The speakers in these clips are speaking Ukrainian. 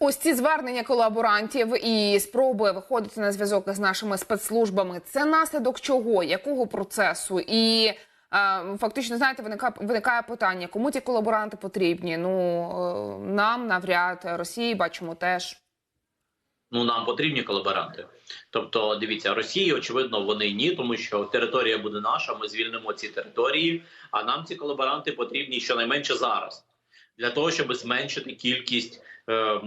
Ось ці звернення колаборантів і спроби виходити на зв'язок з нашими спецслужбами. Це наслідок чого? Якого процесу? І е, фактично, знаєте, виникає, виникає питання, кому ті колаборанти потрібні? Ну е, нам навряд Росії бачимо теж. Ну нам потрібні колаборанти. Тобто, дивіться, Росії, очевидно, вони ні, тому що територія буде наша. Ми звільнимо ці території. А нам ці колаборанти потрібні щонайменше зараз для того, щоб зменшити кількість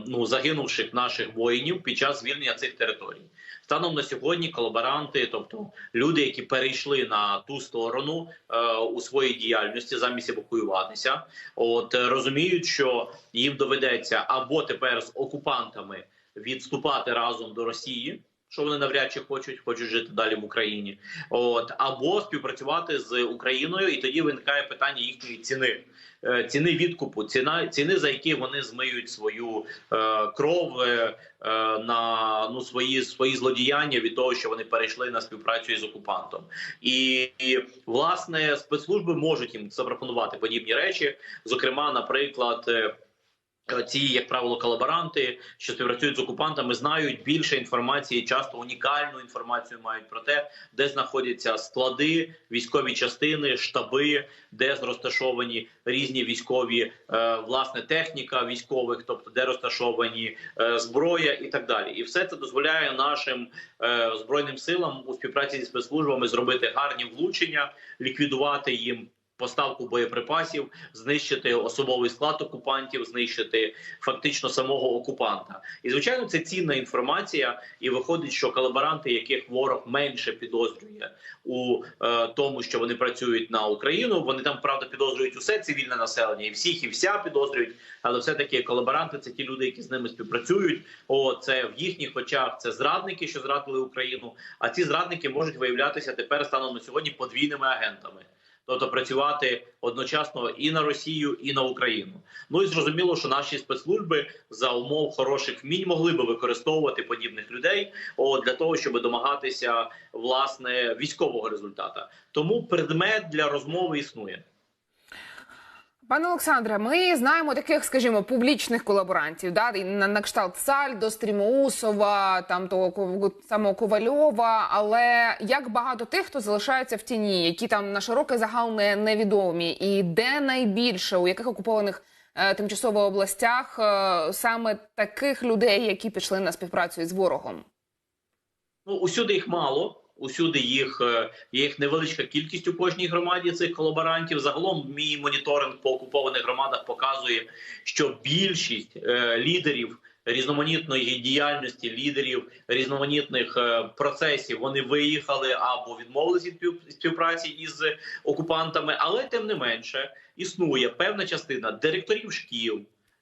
ну загинувших наших воїнів під час звільнення цих територій. Станом на сьогодні колаборанти, тобто люди, які перейшли на ту сторону е, у своїй діяльності замість евакуюватися, от е, розуміють, що їм доведеться або тепер з окупантами відступати разом до Росії. Що вони навряд чи хочуть, хочуть жити далі в Україні, от або співпрацювати з Україною, і тоді виникає питання їхньої ціни, е, ціни відкупу, ціна ціни, за які вони змиють свою е, кров е, е, на ну свої свої злодіяння від того, що вони перейшли на співпрацю із окупантом, і, і власне спецслужби можуть їм запропонувати подібні речі, зокрема, наприклад. Е, ці, як правило, колаборанти, що співпрацюють з окупантами, знають більше інформації, часто унікальну інформацію мають про те, де знаходяться склади, військові частини, штаби, де розташовані різні військові е, власне техніка військових, тобто де розташовані е, зброя і так далі. І все це дозволяє нашим збройним силам у співпраці зі спецслужбами зробити гарні влучення, ліквідувати їм поставку боєприпасів, знищити особовий склад окупантів, знищити фактично самого окупанта. І звичайно, це цінна інформація. І виходить, що колаборанти, яких ворог менше підозрює у е, тому, що вони працюють на Україну. Вони там правда підозрюють усе цивільне населення, і всіх, і вся підозрюють. Але все таки колаборанти це ті люди, які з ними співпрацюють. О, це в їхніх очах це зрадники, що зрадили Україну. А ці зрадники можуть виявлятися тепер станом на сьогодні подвійними агентами тобто працювати одночасно і на Росію, і на Україну. Ну і зрозуміло, що наші спецслужби за умов хороших вмінь могли би використовувати подібних людей для того, щоб домагатися власне військового результата. Тому предмет для розмови існує. Пане Олександре, ми знаємо таких, скажімо, публічних колаборантів, да, на, на кшталт Сальдо, Стрімоусова, там того самого Ковальова. Але як багато тих, хто залишається в тіні, які там на широкий загал не невідомі, і де найбільше у яких окупованих е, тимчасово областях е, саме таких людей, які пішли на співпрацю з ворогом? Ну усюди їх мало. Усюди їх е, їх невеличка кількість у кожній громаді цих колаборантів. Загалом мій моніторинг по окупованих громадах показує, що більшість е, лідерів різноманітної діяльності, лідерів різноманітних е, процесів вони виїхали або відмовилися від співпраці із окупантами, але тим не менше існує певна частина директорів шкіл,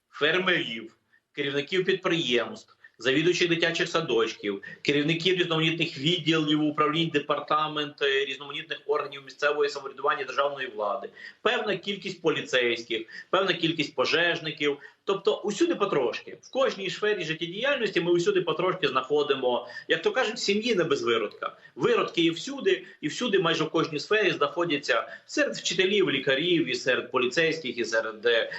фермерів, керівників підприємств завідуючих дитячих садочків, керівників різноманітних відділів управлінь департамент різноманітних органів місцевої самоврядування державної влади, певна кількість поліцейських, певна кількість пожежників, Тобто, усюди потрошки в кожній сфері життєдіяльності ми усюди потрошки знаходимо, як то кажуть, сім'ї не без виродка. Виродки і всюди, і всюди, майже в кожній сфері, знаходяться серед вчителів, лікарів, і серед поліцейських, і серед е,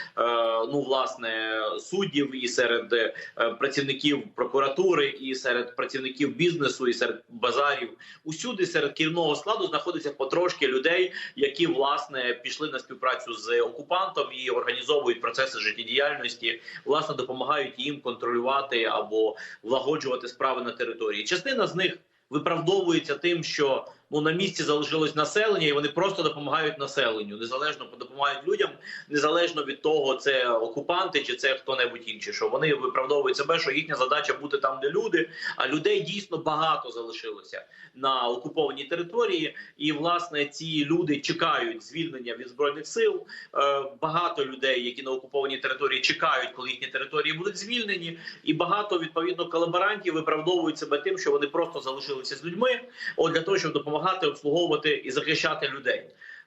ну власне суддів, і серед е, працівників прокуратури, і серед працівників бізнесу, і серед базарів. Усюди серед керівного складу знаходиться потрошки людей, які власне пішли на співпрацю з окупантом і організовують процеси життєдіяльності діяльності власне допомагають їм контролювати або влагоджувати справи на території. Частина з них виправдовується тим, що ну на місці залишилось населення, і вони просто допомагають населенню, незалежно допомагають людям, незалежно від того, це окупанти чи це хто-небудь інший. Що вони виправдовують себе, що їхня задача бути там, де люди, а людей дійсно багато залишилося на окупованій території, і власне ці люди чекають звільнення від збройних сил. Е, багато людей, які на окупованій території чекають, коли їхні території будуть звільнені, і багато відповідно колаборантів виправдовують себе тим, що вони просто залишилися з людьми, от для того, щоб допомагати допомагати обслуговувати і захищати людей.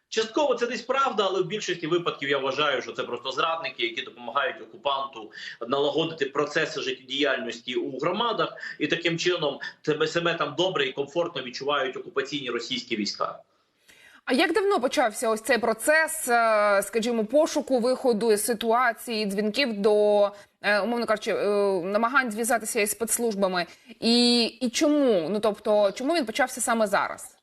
Частково це десь правда, але в більшості випадків я вважаю, що це просто зрадники, які допомагають окупанту налагодити процеси життєдіяльності у громадах, і таким чином тебе себе там добре і комфортно відчувають окупаційні російські війська. А як давно почався ось цей процес, е, скажімо, пошуку виходу із ситуації, дзвінків до е, умовно кажучи, е, намагань зв'язатися із спецслужбами? І, і чому? Ну тобто, чому він почався саме зараз?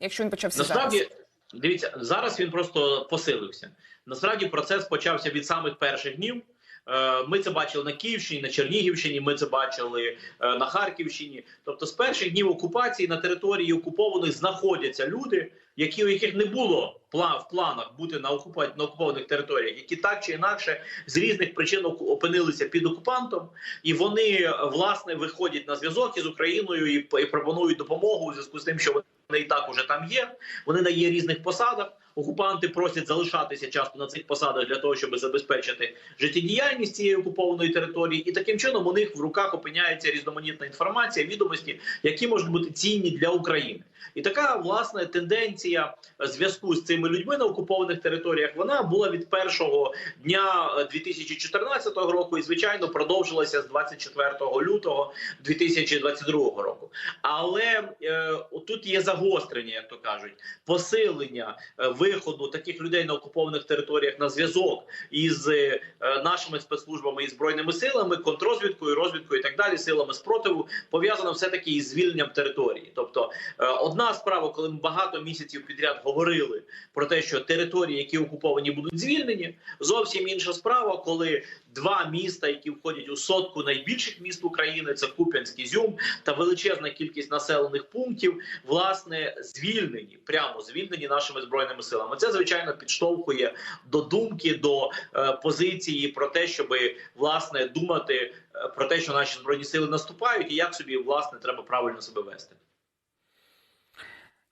Якщо він почався Насправді, зараз? дивіться, зараз він просто посилився. Насправді процес почався від самих перших днів. Е, Ми це бачили на Київщині, на Чернігівщині. Ми це бачили е, на Харківщині. Тобто, з перших днів окупації на території окупованих знаходяться люди, які у яких не було в планах бути на на окупованих територіях, які так чи інакше з різних причин опинилися під окупантом, і вони е, власне виходять на зв'язок із Україною і, і пропонують допомогу у зв'язку з тим, що вони і так уже там є. Вони на є різних посадах. Окупанти просять залишатися часто на цих посадах для того, щоб забезпечити життєдіяльність цієї окупованої території, і таким чином у них в руках опиняється різноманітна інформація, відомості, які можуть бути цінні для України. І така власне тенденція зв'язку з цими людьми на окупованих територіях вона була від першого дня е, 2014 року і звичайно продовжилася з 24 лютого 2022 року. Але е, тут є загострення, як то кажуть, посилення е, виходу таких людей на окупованих територіях на зв'язок із е, нашими спецслужбами і збройними силами, контрозвідкою, розвідкою і так далі, силами спротиву пов'язано все таки із звільненням території. Тобто, е, одна справа, коли ми багато місяців підряд говорили про те, що території, які окуповані, будуть звільнені. Зовсім інша справа, коли два міста, які входять у сотку найбільших міст України, це Куп'янськ і Зюм, та величезна кількість населених пунктів, власне, звільнені, прямо звільнені нашими збройними силами. Це звичайно підштовхує до думки, до е, позиції про те, щоб власне думати е, про те, що наші збройні сили наступають, і як собі власне треба правильно себе вести.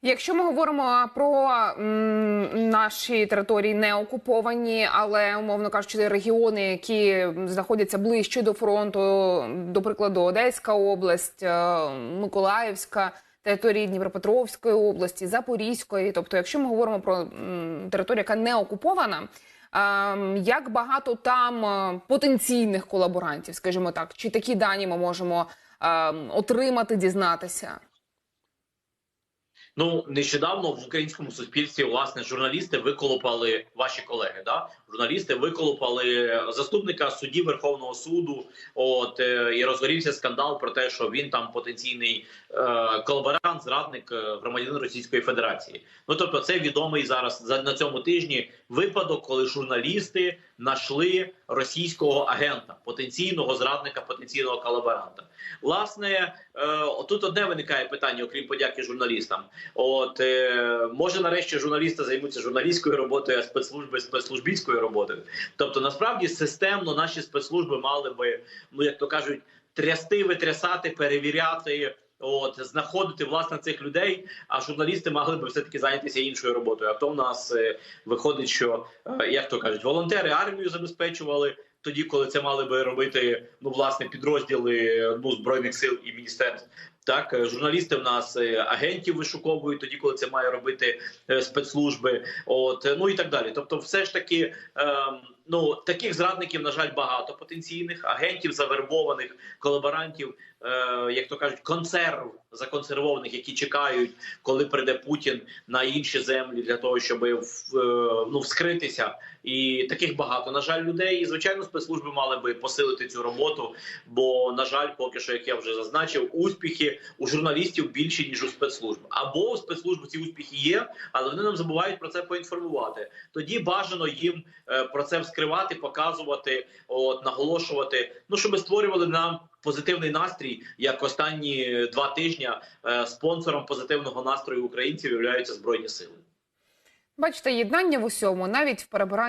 Якщо ми говоримо про наші території не окуповані, але умовно кажучи, регіони, які знаходяться ближче до фронту, до прикладу, Одеська область, е, Миколаївська, території Дніпропетровської області, Запорізької. Тобто, якщо ми говоримо про територію, яка не окупована. ем, Як багато там е, потенційних колаборантів, скажімо так, чи такі дані ми можемо ем, отримати, дізнатися? Ну нещодавно в українському суспільстві власне журналісти виколопали ваші колеги. Да, журналісти виколупали заступника судді Верховного суду. От е, і розгорівся скандал про те, що він там потенційний е, колаборант, зрадник е, громадянин Російської Федерації. Ну тобто, це відомий зараз за на цьому тижні випадок, коли журналісти знайшли російського агента, потенційного зрадника, потенційного колаборанта. Власне, тут одне виникає питання, окрім подяки журналістам. От може нарешті журналісти займуться журналістською роботою, а спецслужби спецслужбістською роботою. Тобто, насправді системно наші спецслужби мали би, ну як то кажуть, трясти, витрясати, перевіряти. От знаходити власне цих людей, а журналісти мали би все таки зайнятися іншою роботою. А то в нас е, виходить, що е, як то кажуть, волонтери армію забезпечували тоді, коли це мали би робити ну власне підрозділи ну, збройних сил і міністерств. Так, е, журналісти в нас е, агентів вишуковують тоді, коли це має робити е, спецслужби. От ну і так далі. Тобто, все ж таки. ем, Ну, таких зрадників, на жаль, багато потенційних агентів, завербованих колаборантів, е, як то кажуть, консерв законсервованих, які чекають, коли прийде Путін на інші землі для того, щоб е, ну вскритися. І таких багато на жаль людей. І звичайно, спецслужби мали би посилити цю роботу. Бо на жаль, поки що, як я вже зазначив, успіхи у журналістів більші ніж у спецслужб. Або у спецслужб ці успіхи є, але вони нам забувають про це поінформувати. Тоді бажано їм е, про це вскривати, показувати, от наголошувати. Ну щоб створювали нам позитивний настрій, як останні два тижні е, спонсором позитивного настрою українців являються збройні сили. Бачите, єднання в усьому, навіть в перебиранні.